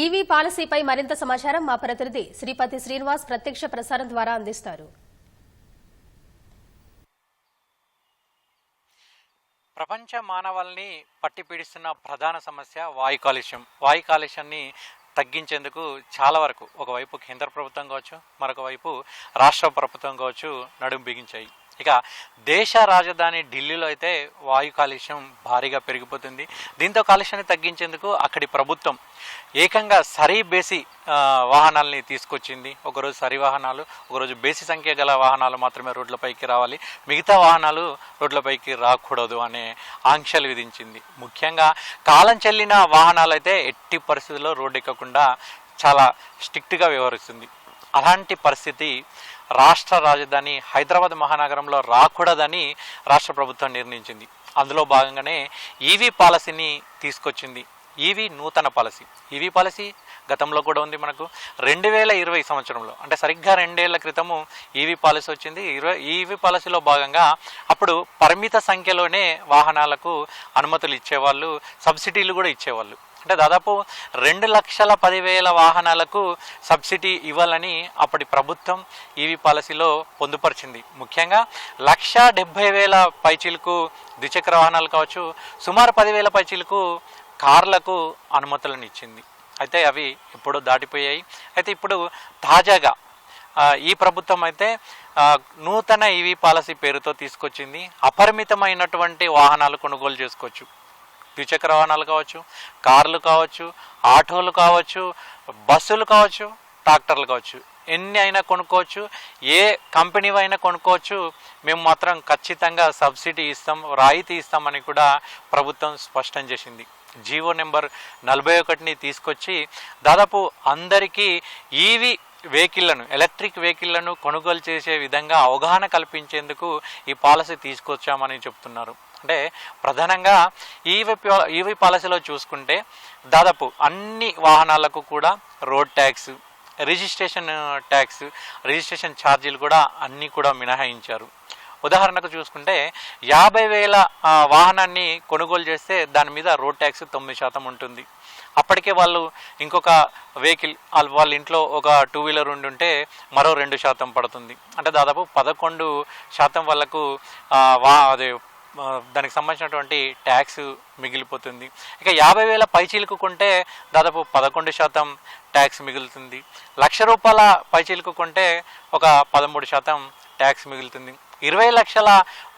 EV పాలసీపై మరింత సమాచారం మా ప్రతినిధి శ్రీపతి శ్రీనివాస్ ప్రత్యక్ష ప్రసారం ద్వారా అందిస్తారు. ప్రపంచ మానవాల్ని పట్టిపీడిస్తున్న ప్రధాన సమస్య వాయు కాలుష్యం. వాయు కాలుష్యాన్ని తగ్గించేందుకు చాలా వరకు ఒకవైపు కేంద్ర ప్రభుత్వం కావచ్చు మరొక వైపు రాష్ట్ర ప్రభుత్వం కావచ్చు నడుం బిగించాయి. ఇక దేశ రాజధాని ఢిల్లీలో అయితే వాయు కాలుష్యం భారీగా పెరిగిపోతుంది. దీంతో కాలుష్యాన్ని తగ్గించేందుకు అక్కడి ప్రభుత్వం ఏకంగా సరీ బేసి వాహనాలని వాహనాల్ని తీసుకొచ్చింది. ఒకరోజు సరి వాహనాలు ఒకరోజు బేసి సంఖ్య గల వాహనాలు మాత్రమే రోడ్లపైకి రావాలి. మిగతా వాహనాలు రోడ్లపైకి రాకూడదు అనే ఆంక్షలు విధించింది. ముఖ్యంగా కాలం చెల్లిన వాహనాలు అయితే ఎట్టి పరిస్థితుల్లో రోడ్డు ఎక్కకుండా చాలా స్ట్రిక్ట్గా వ్యవహరిస్తుంది. అలాంటి పరిస్థితి రాష్ట్ర రాజధాని హైదరాబాద్ మహానగరంలో రాకూడదని రాష్ట్ర ప్రభుత్వం నిర్ణయించింది. అందులో భాగంగానే ఈవీ పాలసీని తీసుకొచ్చింది. ఈవీ నూతన పాలసీ. ఈవీ పాలసీ గతంలో కూడా ఉంది మనకు. రెండు వేల ఇరవై సంవత్సరంలో. అంటే సరిగ్గా రెండేళ్ళ క్రితము ఈవీ పాలసీ వచ్చింది. ఇరవై ఈవీ పాలసీలో భాగంగా అప్పుడు పరిమిత సంఖ్యలోనే వాహనాలకు అనుమతులు ఇచ్చేవాళ్ళు సబ్సిడీలు కూడా ఇచ్చేవాళ్ళు. అంటే దాదాపు రెండు లక్షల పదివేల వాహనాలకు సబ్సిడీ ఇవ్వాలని అప్పటి ప్రభుత్వం ఈవీ పాలసీలో పొందుపరిచింది. ముఖ్యంగా లక్ష డెబ్బై వేల పైచీలకు ద్విచక్ర వాహనాలు కావచ్చు సుమారు పదివేల పైచీలకు కార్లకు అనుమతులను ఇచ్చింది అయితే అవి ఇప్పుడు దాటిపోయాయి. అయితే ఇప్పుడు తాజాగా ఈ ప్రభుత్వం అయితే నూతన ఈవీ పాలసీ పేరుతో తీసుకొచ్చింది. అపరిమితమైనటువంటి వాహనాలు కొనుగోలు చేసుకోవచ్చు. ద్విచక్ర వాహనాలు కావచ్చు కార్లు కావచ్చు ఆటోలు కావచ్చు బస్సులు కావచ్చు ట్రాక్టర్లు కావచ్చు. ఎన్ని అయినా కొనుక్కోవచ్చు ఏ కంపెనీ అయినా కొనుక్కోవచ్చు. మేము మాత్రం ఖచ్చితంగా సబ్సిడీ ఇస్తాం రాయితీ ఇస్తామని కూడా ప్రభుత్వం స్పష్టం చేసింది. జీవో నెంబర్ నలభై ఒకటిని తీసుకొచ్చి దాదాపు అందరికీ ఈవీ వెహికల్లను ఎలక్ట్రిక్ వెహికల్లను కొనుగోలు చేసే విధంగా అవగాహన కల్పించేందుకు ఈ పాలసీ తీసుకొచ్చామని చెప్తున్నారు. అంటే ప్రధానంగా ఈవీ ఈవీ పాలసీలో చూసుకుంటే దాదాపు అన్ని వాహనాలకు కూడా road tax registration tax registration ఛార్జీలు కూడా అన్నీ కూడా మినహాయించారు. ఉదాహరణకు చూసుకుంటే యాభై వేల వాహనాన్ని కొనుగోలు చేస్తే దాని మీద రోడ్ ట్యాక్స్ తొమ్మిది శాతం ఉంటుంది. అప్పటికే వాళ్ళు ఇంకొక వెహికల్ వాళ్ళ- వాళ్ళ ఇంట్లో ఒక టూ వీలర్ ఉండి ఉంటే మరో రెండు శాతం పడుతుంది. అంటే దాదాపు పదకొండు శాతం వాళ్ళకు వా అదే దానికి సంబంధించినటువంటి ట్యాక్స్ మిగిలిపోతుంది. ఇక యాభై వేల పైచీలకు కొంటే దాదాపు పదకొండు శాతం ట్యాక్స్ మిగులుతుంది. లక్ష రూపాయల పైచీలకు కొంటే ఒక పదమూడు శాతం ట్యాక్స్ మిగులుతుంది. ఇరవై లక్షల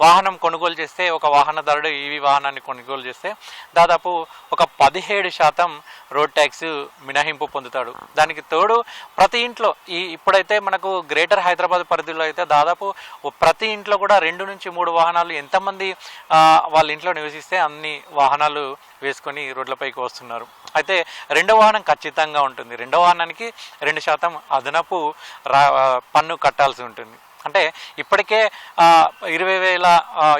వాహనం కొనుగోలు చేస్తే ఒక వాహనదారుడు ఈవీ వాహనాన్ని కొనుగోలు చేస్తే దాదాపు ఒక పదిహేడు శాతం రోడ్ ట్యాక్స్ మినహింపు పొందుతాడు. దానికి తోడు ప్రతి ఇంట్లో ఈ ఇప్పుడైతే మనకు గ్రేటర్ హైదరాబాద్ పరిధిలో అయితే దాదాపు ప్రతి ఇంట్లో కూడా రెండు నుంచి మూడు వాహనాలు ఎంతమంది వాళ్ళ ఇంట్లో నివసిస్తే అన్ని వాహనాలు వేసుకొని రోడ్లపైకి వస్తున్నారు. అయితే రెండో వాహనం ఖచ్చితంగా ఉంటుంది. రెండో వాహనానికి రెండు శాతం అదనపు రా పన్ను కట్టాల్సి ఉంటుంది. అంటే ఇప్పటికే ఇరవై వేల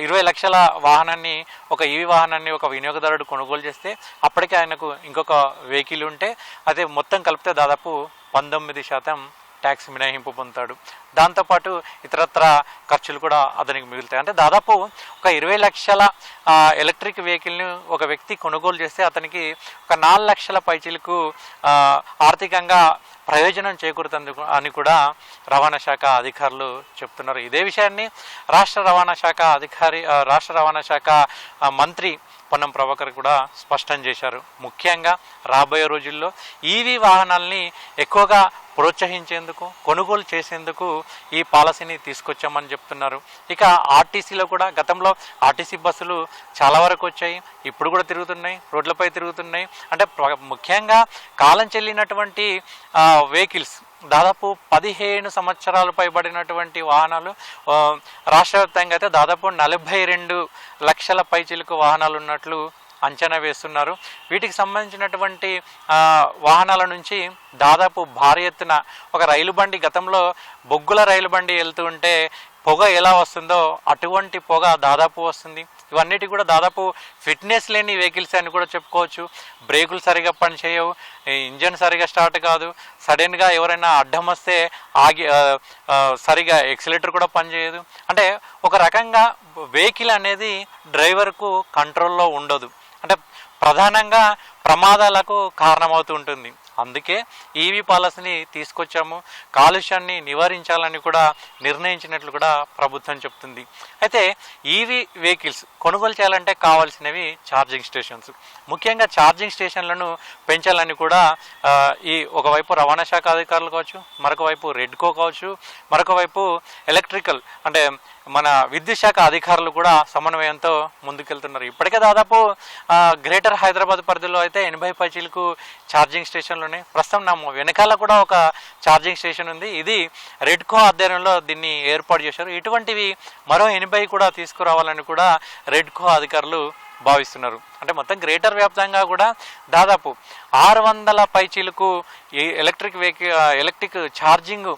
ఇరవై లక్షల వాహనాన్ని ఒక ఈవీ వాహనాన్ని ఒక వినియోగదారుడు కొనుగోలు చేస్తే అప్పటికే ఆయనకు ఇంకొక వెహికల్ ఉంటే అదే మొత్తం కలిపితే దాదాపు పంతొమ్మిది శాతం ట్యాక్స్ మినహాయింపు పొందుతాడు. దాంతోపాటు ఇతరత్ర ఖర్చులు కూడా అతనికి మిగులుతాయి. అంటే దాదాపు ఒక ఇరవై లక్షల ఎలక్ట్రిక్ వెహికల్ని ఒక వ్యక్తి కొనుగోలు చేస్తే అతనికి ఒక నాలుగు లక్షల పైచీలకు ఆర్థికంగా ప్రయోజనం చేకూరుతుంది అని కూడా రవాణా శాఖ అధికారులు చెప్తున్నారు. ఇదే విషయాన్ని రాష్ట్ర రవాణా శాఖ అధికారి రాష్ట్ర రవాణా శాఖ మంత్రి పొన్నం ప్రభాకర్ కూడా స్పష్టం చేశారు. ముఖ్యంగా రాబోయే రోజుల్లో ఈవీ వాహనాల్ని ఎక్కువగా ప్రోత్సహించేందుకు కొనుగోలు చేసేందుకు ఈ పాలసీని తీసుకొచ్చామని చెప్తున్నారు. ఇక ఆర్టీసీలో కూడా గతంలో ఆర్టీసీ బస్సులు చాలా వరకు వచ్చాయి. ఇప్పుడు కూడా తిరుగుతున్నాయి రోడ్లపై తిరుగుతున్నాయి. అంటే ముఖ్యంగా కాలం చెల్లినటువంటి వెహికల్స్ దాదాపు పదిహేను సంవత్సరాలు పైబడినటువంటి వాహనాలు రాష్ట్ర వ్యాప్తంగా అయితే దాదాపు నలభై రెండు లక్షల పైచిలకు వాహనాలు ఉన్నట్లు అంచనా వేస్తున్నారు. వీటికి సంబంధించినటువంటి వాహనాల నుంచి దాదాపు భారీ ఎత్తున ఒక రైలు బండి గతంలో బొగ్గుల రైలు బండి వెళ్తూ ఉంటే పొగ ఎలా వస్తుందో అటువంటి పొగ దాదాపు వస్తుంది. ఇవన్నిటి కూడా దాదాపు ఫిట్నెస్ లేని వెహికల్స్ అని కూడా చెప్పుకోవచ్చు. బ్రేకులు సరిగా పనిచేయవు. ఇంజన్ సరిగా స్టార్ట్ కాదు. సడన్గా ఎవరైనా అడ్డం వస్తే ఆగి సరిగా ఎక్సిలేటర్ కూడా పనిచేయదు. అంటే ఒక రకంగా వెహికల్ అనేది డ్రైవర్కు కంట్రోల్లో ఉండదు. అంటే ప్రధానంగా ప్రమాదాలకు కారణమవుతూ ఉంటుంది. అందుకే ఈవీ పాలసీని తీసుకొచ్చాము. కాలుష్యాన్ని నివారించాలని కూడా నిర్ణయించినట్లు కూడా ప్రభుత్వం చెప్తుంది. అయితే ఈవీ వెహికల్స్ కొనుగోలు చేయాలంటే కావాల్సినవి ఛార్జింగ్ స్టేషన్స్. ముఖ్యంగా ఛార్జింగ్ స్టేషన్లను పెంచాలని కూడా ఈ ఒకవైపు రవాణా శాఖ అధికారులు కావచ్చు మరొక వైపు రెడ్కో కావచ్చు మరొక వైపు ఎలక్ట్రికల్ అంటే మన విద్యుత్ శాఖ అధికారులు కూడా సమన్వయంతో ముందుకెళ్తున్నారు. ఇప్పటికే దాదాపు గ్రేటర్ హైదరాబాద్ పరిధిలో అయితే ఎనభై పైచీలకు ఛార్జింగ్ స్టేషన్లు ఉన్నాయి. ప్రస్తుతం నా వెనకాల కూడా ఒక ఛార్జింగ్ స్టేషన్ ఉంది. ఇది రెడ్కో ఆధ్వర్యంలో దీన్ని ఏర్పాటు చేశారు. ఇటువంటివి మరో ఎనభై కూడా తీసుకురావాలని కూడా రెడ్కో అధికారులు భావిస్తున్నారు. అంటే మొత్తం గ్రేటర్ వ్యాప్తంగా కూడా దాదాపు ఆరు వందల పైచీలకు ఈ ఎలక్ట్రిక్ వెహికల్ ఎలక్ట్రిక్ ఛార్జింగ్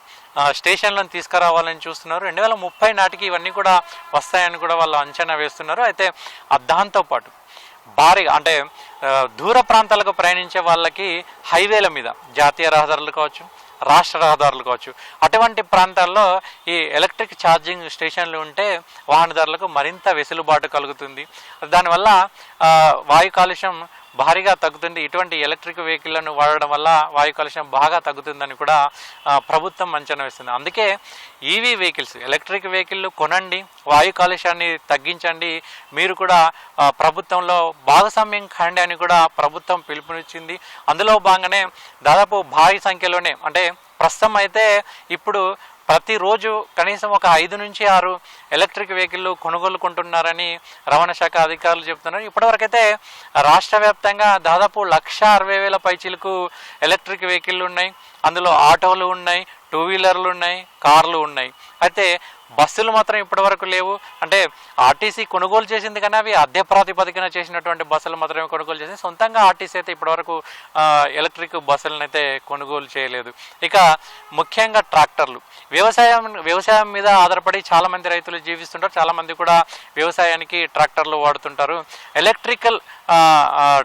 స్టేషన్లను తీసుకురావాలని చూస్తున్నారు. రెండు వేల ముప్పై నాటికి ఇవన్నీ కూడా వస్తాయని కూడా వాళ్ళు అంచనా వేస్తున్నారు. అయితే ఆ దాంతోపాటు భారీగా అంటే దూర ప్రాంతాలకు ప్రయాణించే వాళ్ళకి హైవేల మీద జాతీయ రహదారులు కావచ్చు రాష్ట్ర రహదారులు కావచ్చు అటువంటి ప్రాంతాల్లో ఈ ఎలక్ట్రిక్ ఛార్జింగ్ స్టేషన్లు ఉంటే వాహనదారులకు మరింత వెసులుబాటు కలుగుతుంది. దానివల్ల వాయు కాలుష్యం భారీగా తగ్గుతుంది. ఇటువంటి ఎలక్ట్రిక్ వెహికల్లను వాడడం వల్ల వాయు కాలుష్యం బాగా తగ్గుతుందని కూడా ప్రభుత్వం అంచనా వేస్తుంది. అందుకే ఈవీ వెహికల్స్ ఎలక్ట్రిక్ వెహికల్ కొనండి. వాయు కాలుష్యాన్ని తగ్గించండి. మీరు కూడా ప్రభుత్వంలో భాగస్వామ్యం కండి అని కూడా ప్రభుత్వం పిలుపునిచ్చింది. అందులో భాగంగానే దాదాపు భారీ సంఖ్యలోనే అంటే ప్రస్తుతం అయితే ఇప్పుడు ప్రతిరోజు కనీసం ఒక ఐదు నుంచి ఆరు ఎలక్ట్రిక్ వెహికల్ కొనుగోలు కొంటున్నారని రవాణా శాఖ అధికారులు చెప్తున్నారు ఇప్పటివరకైతే రాష్ట్ర వ్యాప్తంగా దాదాపు లక్ష అరవై వేల పైచీలకు ఎలక్ట్రిక్ వెహికల్ ఉన్నాయి. అందులో ఆటోలు ఉన్నాయి టూ వీలర్లు ఉన్నాయి కార్లు ఉన్నాయి. అయితే బస్సులు మాత్రం ఇప్పటివరకు లేవు. అంటే ఆర్టీసీ కొనుగోలు చేసింది కానీ అవి అద్దె ప్రాతిపదికన చేసినటువంటి బస్సులు మాత్రమే కొనుగోలు చేసింది. సొంతంగా ఆర్టీసీ అయితే ఇప్పటివరకు ఎలక్ట్రిక్ బస్సులను అయితే కొనుగోలు చేయలేదు. ఇక ముఖ్యంగా ట్రాక్టర్లు. వ్యవసాయం వ్యవసాయం మీద ఆధారపడి చాలామంది రైతులు జీవిస్తుంటారు. చాలామంది కూడా వ్యవసాయానికి ట్రాక్టర్లు వాడుతుంటారు. ఎలక్ట్రికల్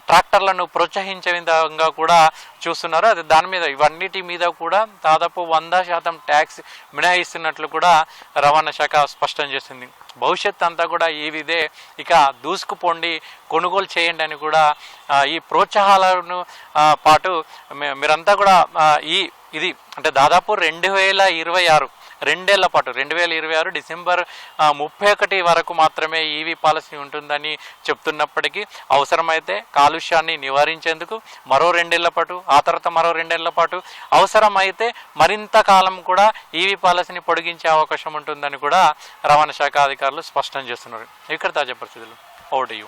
ట్రాక్టర్లను ప్రోత్సహించే విధంగా కూడా చూస్తున్నారు. అది దాని మీద ఇవన్నిటి మీద కూడా దాదాపు వంద శాతం ట్యాక్స్ మినహాయిస్తున్నట్లు కూడా రవాణా శాఖ స్పష్టం చేసింది. భవిష్యత్ అంతా కూడా ఈ విధే ఇక దూసుకుపోండి కొనుగోలు చేయండి అని కూడా ఈ ప్రోత్సాహాలను పాటు మీరంతా కూడా ఈ ఇది అంటే దాదాపు రెండు వేల ఇరవై ఆరు రెండేళ్ళ పాటు రెండు వేల ఇరవై ఆరు డిసెంబర్ ముప్పై ఒకటి వరకు మాత్రమే ఈవీ పాలసీ ఉంటుందని చెప్తున్నప్పటికీ అవసరమైతే కాలుష్యాన్ని నివారించేందుకు మరో రెండేళ్ళ పాటు ఆ తర్వాత మరో రెండేళ్ళ పాటు అవసరమైతే మరింత కాలం కూడా ఈవీ పాలసీని పొడిగించే అవకాశం ఉంటుందని కూడా రవాణా శాఖ అధికారులు స్పష్టం చేస్తున్నారు. ఇక్కడ తాజా పరిస్థితులు ఓటు యూ